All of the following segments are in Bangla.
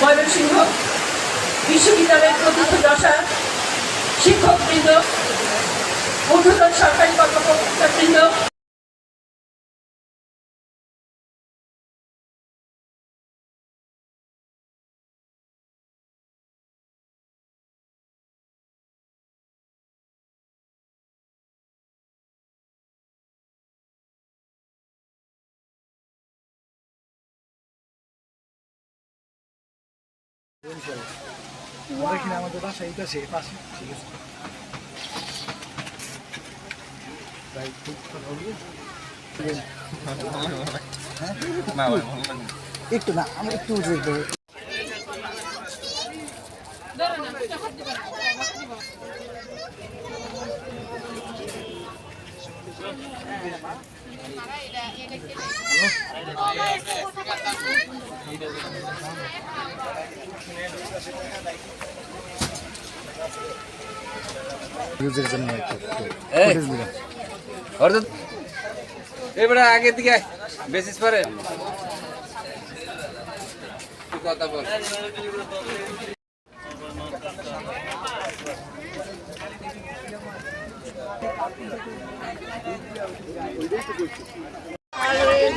ময়মনসিংহ বিশ্ববিদ্যালয়ের প্রতিথ দশা শিক্ষকবৃন্দ ঊর্ধ্বতন সরকারি কর্মকর্তাবৃন্দ আমাদের বাসা এই পাশে। পাশে ঠিক আছে। তাই খুব কথা বলব? একটু না আমি একটু উঠে এবারে আগের দিকে। বেসিস পরে। কথা বল।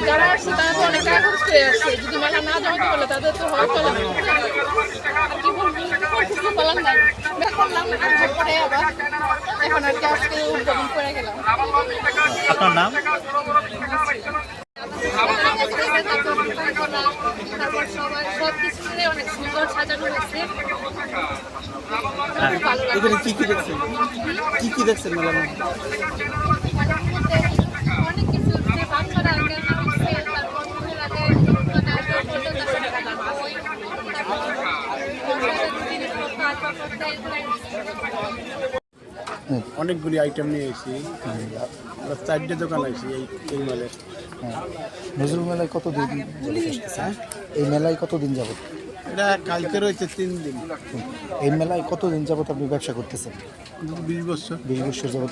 যারা আসছে, তারা তো অনেক খরচ করে আসছে। যদি মেলা না জমাতে পারলে তাদের তো হওয়া চলে না আর কি বলব কিছু বলার নাই বের করলাম আর পরে আবার এখন আর কি আজকে উদ্বোধন করে গেলাম। আপনার নাম? তারপর সবাই সব কিছু মিলে অনেক সুন্দর সাজানো হয়েছে। এখানে কি কি দেখছেন? কি কি দেখছেন মেলার মধ্যে? অনেকগুলি আইটেম নিয়ে এসেছি। আমরা চারটে দোকান আছি এই মেলায় মালে নজরুল মেলায় কতদিন আসতেছেন? এই মেলায় কতদিন যাবত? এটা কালকে রয়েছে তিন দিন। এই মেলায় কতদিন যাবত আপনি ব্যবসা করতেছেন? বিশ বছর। বিশ বছর যাবত